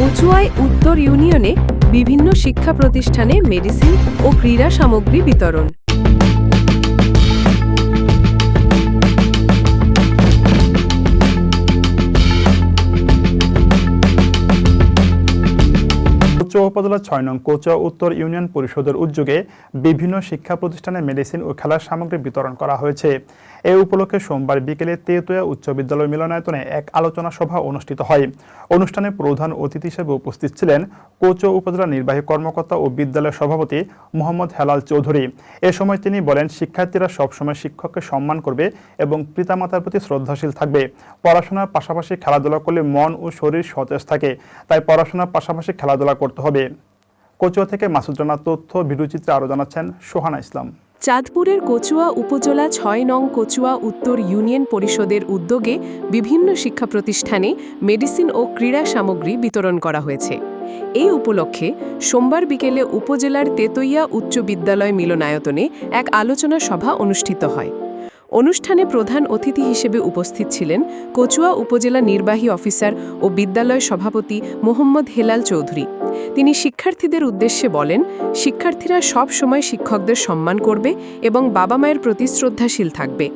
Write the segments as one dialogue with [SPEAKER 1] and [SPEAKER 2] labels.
[SPEAKER 1] কচুয়ায় উত্তর ইউনিয়নে বিভিন্ন শিক্ষা প্রতিষ্ঠানে মেডিসিন ও ক্রীড়া সামগ্রী বিতরণ।
[SPEAKER 2] উপজেলার ছয় নং কোচুয়া উত্তর ইউনিয়ন পরিষদের উদ্যোগে বিভিন্ন শিক্ষা প্রতিষ্ঠানে মেডিসিন ও খেলার সামগ্রী বিতরণ করা হয়েছে। এ উপলক্ষে সোমবার বিকেলে তেতুয়া উচ্চ বিদ্যালয় মিলনায়তনে এক আলোচনা সভা অনুষ্ঠিত হয়। অনুষ্ঠানে প্রধান অতিথি হিসেবে উপস্থিত ছিলেন কোচুয়া উপজেলা নির্বাহী কর্মকর্তা ও বিদ্যালয়ের সভাপতি মোহাম্মদ হেলাল চৌধুরী। এ সময় তিনি বলেন, শিক্ষার্থীরা সবসময় শিক্ষককে সম্মান করবে এবং পিতামাতার প্রতি শ্রদ্ধাশীল থাকবে। পড়াশোনার পাশাপাশি খেলাধুলা করলে মন ও শরীর সতেজ থাকে। তাই পড়াশোনার পাশাপাশি খেলাধুলা করতে হবে। কচুয়া থেকে মাসুদ তথ্য ভিডিওচিত্রে আরও জানাচ্ছেন সোহানা ইসলাম।
[SPEAKER 1] চাঁদপুরের কচুয়া উপজেলা ছয় নং কচুয়া উত্তর ইউনিয়ন পরিষদের উদ্যোগে বিভিন্ন শিক্ষা প্রতিষ্ঠানে মেডিসিন ও ক্রীড়া সামগ্রী বিতরণ করা হয়েছে। এই উপলক্ষে সোমবার বিকেলে উপজেলার তেতইয়া উচ্চ বিদ্যালয় মিলনায়তনে এক আলোচনা সভা অনুষ্ঠিত হয়। অনুষ্ঠানে প্রধান অতিথি হিসেবে উপস্থিত ছিলেন কচুয়া উপজেলা নির্বাহী অফিসার ও বিদ্যালয় সভাপতি মোহাম্মদ হেলাল চৌধুরী। তিনি শিক্ষার্থীদের উদ্দেশ্যে বলেন, শিক্ষার্থীরা সব সময় শিক্ষকদের সম্মান করবে এবং বাবা মায়ের প্রতি শ্রদ্ধাশীল থাকবে।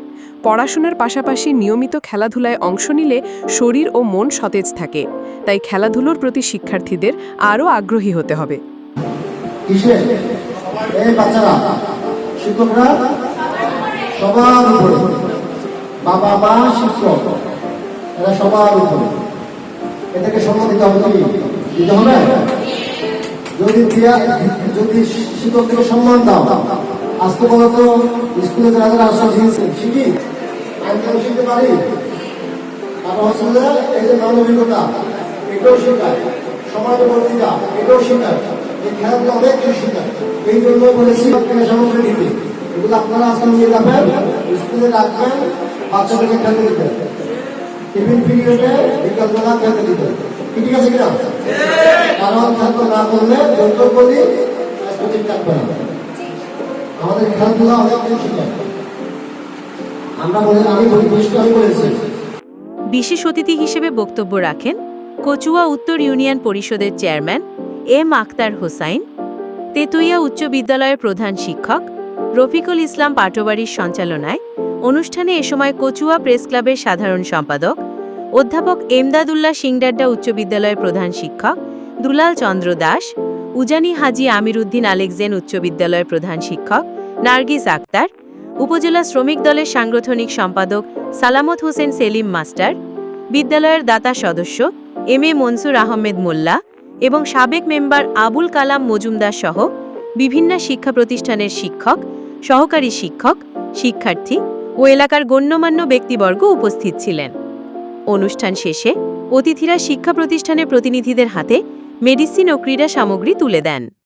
[SPEAKER 1] পড়াশোনার পাশাপাশি নিয়মিত খেলাধুলায় অংশ নিলে শরীর ও মন সতেজ থাকে। তাই খেলাধুলোর প্রতি শিক্ষার্থীদের আরও আগ্রহী হতে হবে।
[SPEAKER 3] শিক্ষকরা সবার উপরে। বাবা মা, শিক্ষক, এরা সবার উপরে। এটাকে সম্মান দিতে হবে দিতে হবে? যদি যদি শিক্ষককে সম্মান দাও, আজ আজকে বলতো স্কুলে যারা যারা আসা শিখেছে শিখি আইন কানুন শিখতে পারি। তারপর হচ্ছে এই যে মানবিকতা এটাও শেখায়। সময়ের বর্তিতা এটাও শেখায়। এই খেলাধুলা অনেক কিছু শেখায়। এই জন্য বলেছি আপনাকে সামগ্রী দিতে। এগুলো আপনারা আজকে নিয়ে যাবেন, স্কুলে রাখবেন, বাচ্চাদেরকে দিতেন টিফিন পিরিয়ডে দিতেন ঠিক আছে কিনা? কারণ না করলে থাকবে না আমাদের খেলাধুলা অনেক শেখায়। আমরা বলে, আমি বলেছি।
[SPEAKER 4] বিশেষ অতিথি হিসেবে বক্তব্য রাখেন কচুয়া উত্তর ইউনিয়ন পরিষদের চেয়ারম্যান এম আক্তার হোসাইন, তেতুইয়া উচ্চ বিদ্যালয়ের প্রধান শিক্ষক রফিকুল ইসলাম পাটোবাড়ির সঞ্চালনায় অনুষ্ঠানে এ সময় কচুয়া প্রেস ক্লাবের সাধারণ সম্পাদক, অধ্যাপক এমদাদুল্লাহ সিংডাড্ডা উচ্চ বিদ্যালয়ের প্রধান শিক্ষক দুলাল চন্দ্র দাস, উজানি হাজি আমির উদ্দিন আলেকজেন উচ্চ বিদ্যালয়ের প্রধান শিক্ষক নার্গিস আক্তার, উপজেলা শ্রমিক দলের সাংগঠনিক সম্পাদক সালামত হোসেন সেলিম মাস্টার, বিদ্যালয়ের দাতা সদস্য এম এ মনসুর আহমেদ মোল্লা এবং সাবেক মেম্বার আবুল কালাম মজুমদার সহ বিভিন্ন শিক্ষা প্রতিষ্ঠানের শিক্ষক সহকারী শিক্ষক, শিক্ষার্থী ও এলাকার গণ্যমান্য ব্যক্তিবর্গ উপস্থিত ছিলেন। অনুষ্ঠান শেষে অতিথিরা শিক্ষা প্রতিষ্ঠানের প্রতিনিধিদের হাতে মেডিসিন ও ক্রীড়া সামগ্রী তুলে দেন।